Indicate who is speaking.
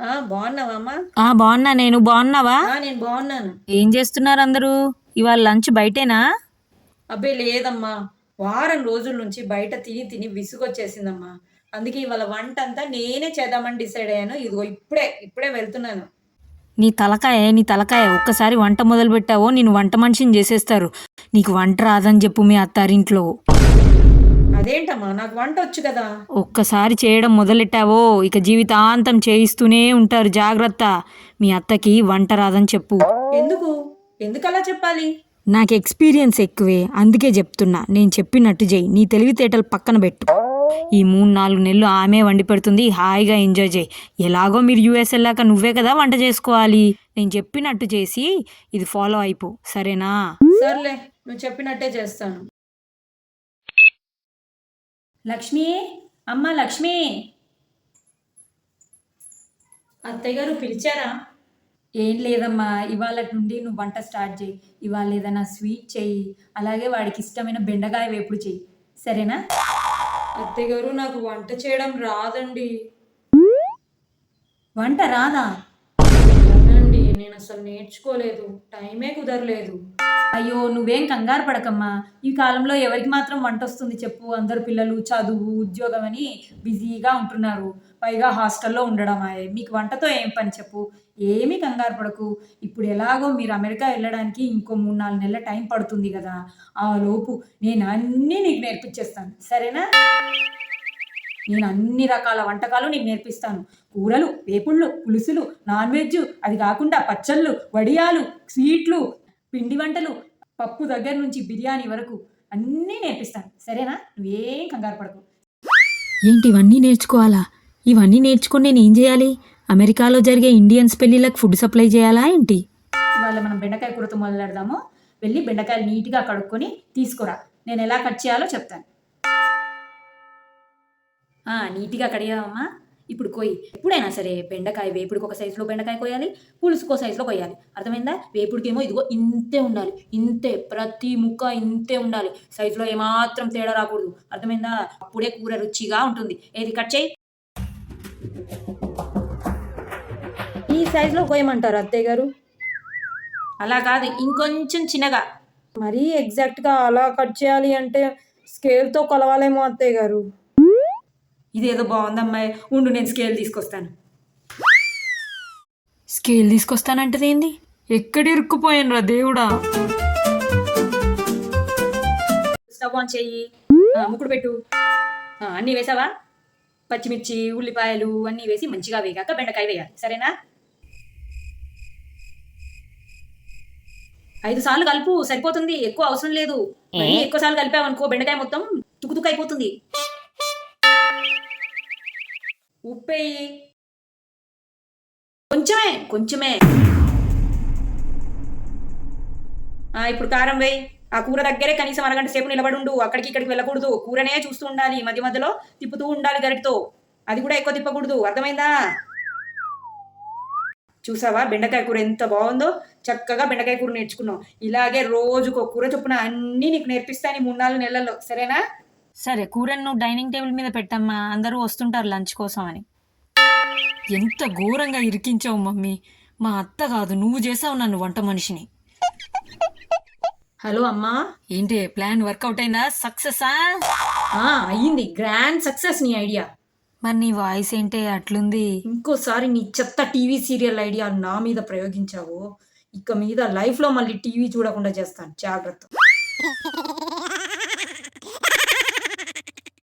Speaker 1: ఆ బాగున్నా. నేను బాగున్నావా?
Speaker 2: నేను బాగున్నాను.
Speaker 1: ఏం చేస్తున్నారు అందరూ? ఇవాళ లంచ్ బయటేనా?
Speaker 2: అబ్బే లేదమ్మా. వారం రోజుల నుంచి బయట తిని తిని విసుగొచ్చేసిందమ్మా. అందుకే ఇవాళ వంట అంతా నేనే చేద్దామని డిసైడ్ అయ్యాను. ఇదిగో ఇప్పుడే ఇప్పుడే వెళ్తున్నాను.
Speaker 1: నీ తలకాయ నీ తలకాయ. ఒక్కసారి వంట మొదలు పెట్టావో నేను వంట మనిషిని చేసేస్తారు. నీకు వంట రాదని చెప్పు మీ అత్తారింట్లో.
Speaker 2: అదేంటమ్మా? నాకు వంట వచ్చు కదా?
Speaker 1: ఒక్కసారి చేయడం మొదలెట్టావో ఇక జీవితాంతం చేయిస్తూనే ఉంటారు. జాగ్రత్త. మీ అత్తకి వంట రాదని చెప్పు.
Speaker 2: ఎందుకు? ఎందుకు అలా చెప్పాలి?
Speaker 1: నాకు ఎక్స్పీరియన్స్ ఎక్కువే అందుకే చెప్తున్నా. నేను చెప్పినట్టు చెయ్యి నీ తెలివితేటలు పక్కన పెట్టు. ఈ మూడు నాలుగు నెలలు ఆమె వండి పెడుతుంది. హాయిగా ఎంజాయ్ చేయి. ఎలాగో మీరు యూఎస్ వెళ్ళాక నువ్వే కదా వంట చేసుకోవాలి. నేను చెప్పినట్టు చేసి ఇది ఫాలో అయిపో. సరేనా?
Speaker 2: సర్లే నువ్వు చెప్పినట్టే చేస్తాను. లక్ష్మి అమ్మ లక్ష్మి. అత్తయ్య గారు పిలిచారా?
Speaker 1: ఏం లేదమ్మా ఇవాళ నుండి నువ్వు వంట స్టార్ట్ చేయి. ఇవాళ ఏదైనా స్వీట్ చెయ్యి అలాగే వాడికి ఇష్టమైన బెండకాయ వేపుడు చెయ్యి సరేనా?
Speaker 2: అత్తయ్య గారు నాకు వంట చేయడం రాదండి.
Speaker 1: వంట రాదా?
Speaker 2: అవునండి నేను అసలు నేర్చుకోలేదు. టైమే కుదరలేదు.
Speaker 1: అయ్యో నువ్వేం కంగారు పడకమ్మా. ఈ కాలంలో ఎవరికి మాత్రం వంట వస్తుంది చెప్పు. అందరు పిల్లలు చదువు ఉద్యోగం అని బిజీగా ఉంటున్నారు. పైగా హాస్టల్లో ఉండడం ఆయే. మీకు వంటతో ఏం పని చెప్పు? ఏమీ కంగారు పడకు. ఇప్పుడు ఎలాగో మీరు అమెరికా వెళ్ళడానికి ఇంకో మూడు నాలుగు నెలల టైం పడుతుంది కదా. ఆ లోపు నేను అన్నీ నీకు నేర్పించేస్తాను. సరేనా? నేను అన్ని రకాల వంటకాలు నీకు నేర్పిస్తాను. కూరలు వేపుళ్ళు పులుసులు నాన్ వెజ్ అది కాకుండా పచ్చళ్ళు వడియాలు స్వీట్లు పిండి వంటలు పప్పు దగ్గర నుంచి బిర్యానీ వరకు అన్నీ నేర్పిస్తాను. సరేనా? నువ్వేం కంగారు పడకు. ఏంటి ఇవన్నీ నేర్చుకోవాలా? ఇవన్నీ నేర్చుకుని నేను ఏం చేయాలి? అమెరికాలో జరిగే ఇండియన్స్ పెళ్ళిళ్ళకి ఫుడ్ సప్లై చేయాలా ఏంటి? ఇవాళ మనం బెండకాయ కూరతో మొదలెడదాము. వెళ్ళి బెండకాయలు నీట్గా కడుక్కొని తీసుకురా. నేను ఎలా కట్ చేయాలో చెప్తాను. నీట్గా కడిగామమ్మా ఇప్పుడు కొయ్యి. ఎప్పుడైనా సరే బెండకాయ వేపుడికి ఒక సైజులో బెండకాయ కొయ్యాలి పులుసుకో సైజులో కొయ్యాలి. అర్థమైందా? వేపుడికేమో ఇదిగో ఇంతే ఉండాలి. ఇంతే ప్రతి ముక్క ఇంతే ఉండాలి. సైజులో ఏమాత్రం తేడా రాకూడదు. అర్థమైందా? అప్పుడే కూర రుచిగా ఉంటుంది. ఏది కట్ చేయి.
Speaker 2: ఈ సైజులో కోయమంటారు అత్తయ్య గారు?
Speaker 1: అలా కాదు ఇంకొంచెం చిన్నగా.
Speaker 2: మరీ ఎగ్జాక్ట్గా అలా కట్ చేయాలి అంటే స్కేల్తో కొలవాలేమో అత్తయ్య గారు.
Speaker 1: ఇదేదో బాగుందమ్మాయి ఉండు నేను స్కేల్ తీసుకొస్తాను. స్కేల్ తీసుకొస్తానంటది ఏంది ఎక్కడ ఇరుక్కుపోయాను రా దేవుడా స్టవ్ ఆన్ చెయ్యి ముక్కుడు పెట్టు. అన్నీ వేసావా? పచ్చిమిర్చి ఉల్లిపాయలు అన్నీ వేసి మంచిగా వేగాక బెండకాయ వేయాలి. సరేనా? ఐదు సార్లు కలుపు సరిపోతుంది. ఎక్కువ అవసరం లేదు. ఎక్కువ సార్లు కలిపావు అనుకో బెండకాయ మొత్తం తుక్కు అయిపోతుంది ఉప్పేయి కొంచెమే కొంచెమే. ఆ, ఇప్పుడు కారం వేయి. ఆ కూర దగ్గరే కనీసం అరగంట సేపు నిలబడి ఉండు అక్కడికి ఇక్కడికి వెళ్ళకూడదు. కూరనే చూస్తూ ఉండాలి. మధ్య మధ్యలో తిప్పుతూ ఉండాలి గరిటితో. అది కూడా ఎక్కువ తిప్పకూడదు. అర్థమైందా? చూసావా? బెండకాయ కూర ఎంత బాగుందో? చక్కగా బెండకాయ కూర నేర్చుకున్నావు ఇలాగే రోజుకో కూర చొప్పున అన్నీ నీకు నేర్పిస్తాను ఈ మూడు నాలుగు నెలల్లో. సరేనా? సరే కూరను నువ్వు డైనింగ్ టేబుల్ మీద పెట్టమ్మా. అందరూ వస్తుంటారు లంచ్ కోసం అని. ఎంత ఘోరంగా ఇరికించావు మమ్మీ. మా అత్త కాదు నువ్వు చేసావు నన్ను వంట మనిషిని.
Speaker 2: హలో అమ్మా.
Speaker 1: ఏంటి ప్లాన్ వర్కౌట్ అయిందా? సక్సెసా
Speaker 2: అయ్యింది. గ్రాండ్ సక్సెస్ నీ ఐడియా.
Speaker 1: మరి నీ వాయిస్ ఏంటి అట్లుంది?
Speaker 2: ఇంకోసారి నీ చెత్త టీవీ సీరియల్ ఐడియా నా మీద ప్రయోగించావు ఇక మీద లైఫ్లో మళ్ళీ టీవీ చూడకుండా చేస్తాను. జాగ్రత్త.